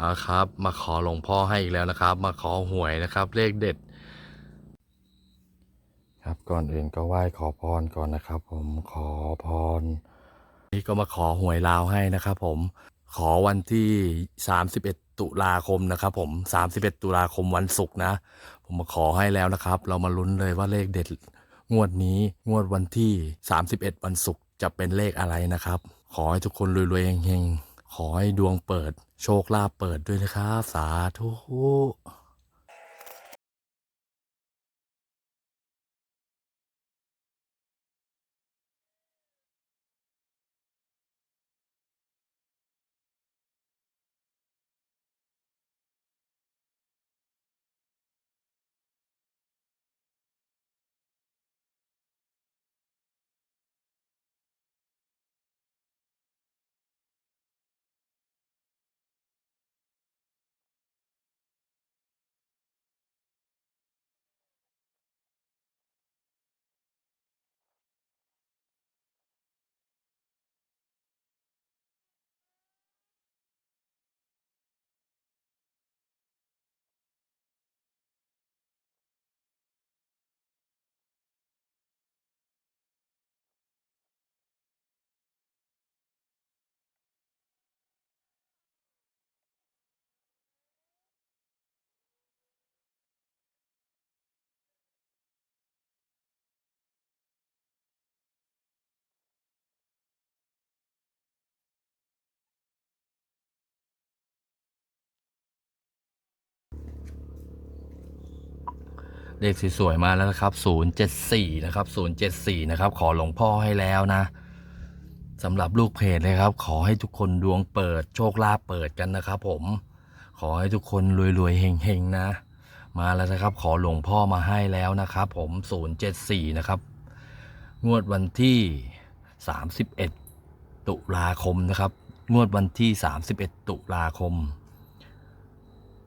อ่าครับ มาขอหลวงพ่อให้อีกแล้วนะครับ มาขอหวยนะครับ เลขเด็ด ครับก่อนอื่นก็ไหว้ขอพรก่อนนะครับ ผมขอพร นี่ก็มาขอหวยลาวให้นะครับ ผมขอวันที่ 31 ตุลาคมนะครับ ผม 31 ตุลาคมวันศุกร์นะ ผมมาขอให้แล้วนะครับ เรามาลุ้นเลยว่าเลขเด็ด งวดนี้งวดวันที่ 31 วันศุกร์จะเป็นเลขอะไรนะครับ ขอให้ทุกคนรวยๆเฮงๆ ขอให้ดวงเปิด โชคลาภเปิดด้วยนะครับ สาธุ เลขสวยๆมาแล้วนะครับ 074 นะครับ 074 นะครับ ขอหลวงพ่อให้แล้วนะสำหรับลูกเพจเลยครับ ขอให้ทุกคนดวงเปิดโชคลาภเปิดกันนะครับ ผม ขอให้ทุกคนรวยๆเฮงๆนะ มาแล้วนะครับ ขอหลวงพ่อมาให้แล้วนะครับ ผม 074 นะครับ งวดวันที่ 31 ตุลาคมนะครับ งวดวันที่ 31 ตุลาคม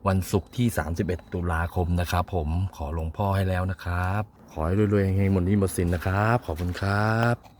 วันศุกร์ที่ 31 ตุลาคมนะครับ ผมขอหลวงพ่อให้แล้วนะครับ ขอให้รวยๆเฮงๆหมดนี้หมดสินนะครับ ขอบคุณครับ